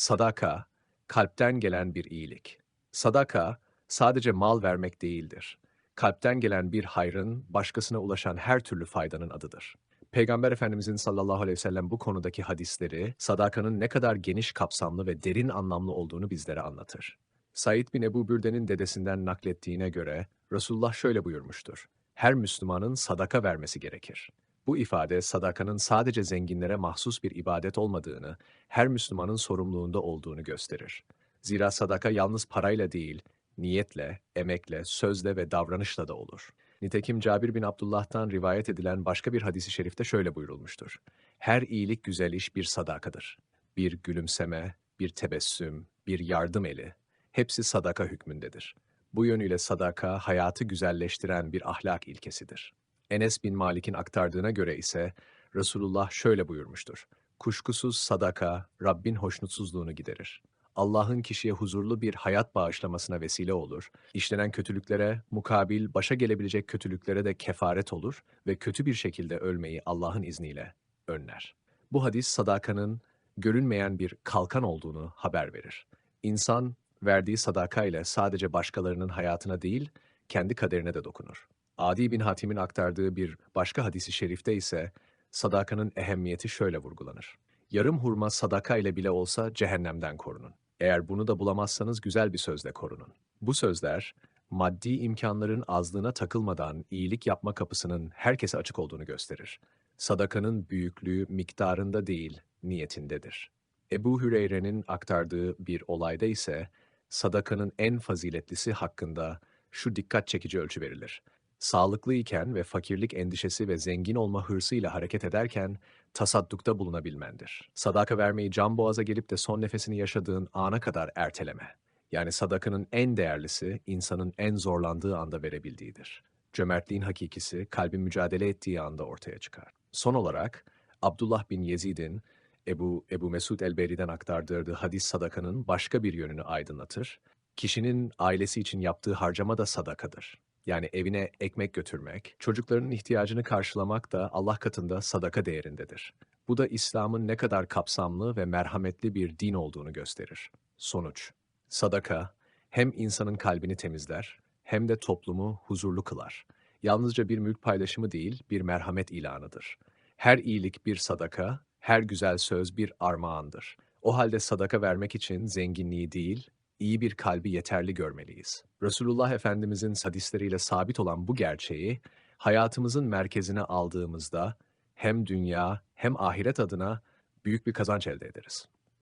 Sadaka, kalpten gelen bir iyilik. Sadaka, sadece mal vermek değildir. Kalpten gelen bir hayrın, başkasına ulaşan her türlü faydanın adıdır. Peygamber Efendimizin sallallahu aleyhi ve sellem bu konudaki hadisleri, sadakanın ne kadar geniş kapsamlı ve derin anlamlı olduğunu bizlere anlatır. Said bin Ebu Bürde'nin dedesinden naklettiğine göre, Resulullah şöyle buyurmuştur. Her Müslümanın sadaka vermesi gerekir. Bu ifade sadakanın sadece zenginlere mahsus bir ibadet olmadığını, her Müslümanın sorumluluğunda olduğunu gösterir. Zira sadaka yalnız parayla değil, niyetle, emekle, sözle ve davranışla da olur. Nitekim Cabir bin Abdullah'tan rivayet edilen başka bir hadisi şerifte şöyle buyurulmuştur. Her iyilik güzel iş bir sadakadır. Bir gülümseme, bir tebessüm, bir yardım eli, hepsi sadaka hükmündedir. Bu yönüyle sadaka hayatı güzelleştiren bir ahlak ilkesidir. Enes bin Malik'in aktardığına göre ise Resulullah şöyle buyurmuştur. Kuşkusuz sadaka Rabbin hoşnutsuzluğunu giderir. Allah'ın kişiye huzurlu bir hayat bağışlamasına vesile olur, işlenen kötülüklere, mukabil başa gelebilecek kötülüklere de kefaret olur ve kötü bir şekilde ölmeyi Allah'ın izniyle önler. Bu hadis sadakanın görünmeyen bir kalkan olduğunu haber verir. İnsan verdiği sadakayla sadece başkalarının hayatına değil, kendi kaderine de dokunur. Adi bin Hatim'in aktardığı bir başka hadisi şerifte ise sadakanın ehemmiyeti şöyle vurgulanır. Yarım hurma sadaka ile bile olsa cehennemden korunun. Eğer bunu da bulamazsanız güzel bir sözle korunun. Bu sözler, maddi imkanların azlığına takılmadan iyilik yapma kapısının herkese açık olduğunu gösterir. Sadakanın büyüklüğü miktarında değil, niyetindedir. Ebu Hüreyre'nin aktardığı bir olayda ise sadakanın en faziletlisi hakkında şu dikkat çekici ölçü verilir. Sağlıklı iken ve fakirlik endişesi ve zengin olma hırsıyla hareket ederken tasaddukta bulunabilmendir. Sadaka vermeyi can boğaza gelip de son nefesini yaşadığın ana kadar erteleme. Yani sadakanın en değerlisi insanın en zorlandığı anda verebildiğidir. Cömertliğin hakikisi kalbin mücadele ettiği anda ortaya çıkar. Son olarak Abdullah bin Yezid'in Ebu, Ebu Mesud el-Beri'den aktardırdığı hadis sadakanın başka bir yönünü aydınlatır. Kişinin ailesi için yaptığı harcama da sadakadır. Yani evine ekmek götürmek, çocuklarının ihtiyacını karşılamak da Allah katında sadaka değerindedir. Bu da İslam'ın ne kadar kapsamlı ve merhametli bir din olduğunu gösterir. Sonuç, sadaka hem insanın kalbini temizler hem de toplumu huzurlu kılar. Yalnızca bir mülk paylaşımı değil, bir merhamet ilanıdır. Her iyilik bir sadaka, her güzel söz bir armağandır. O halde sadaka vermek için zenginliği değil, iyi bir kalbi yeterli görmeliyiz. Resulullah Efendimizin hadisleriyle sabit olan bu gerçeği hayatımızın merkezine aldığımızda hem dünya hem ahiret adına büyük bir kazanç elde ederiz.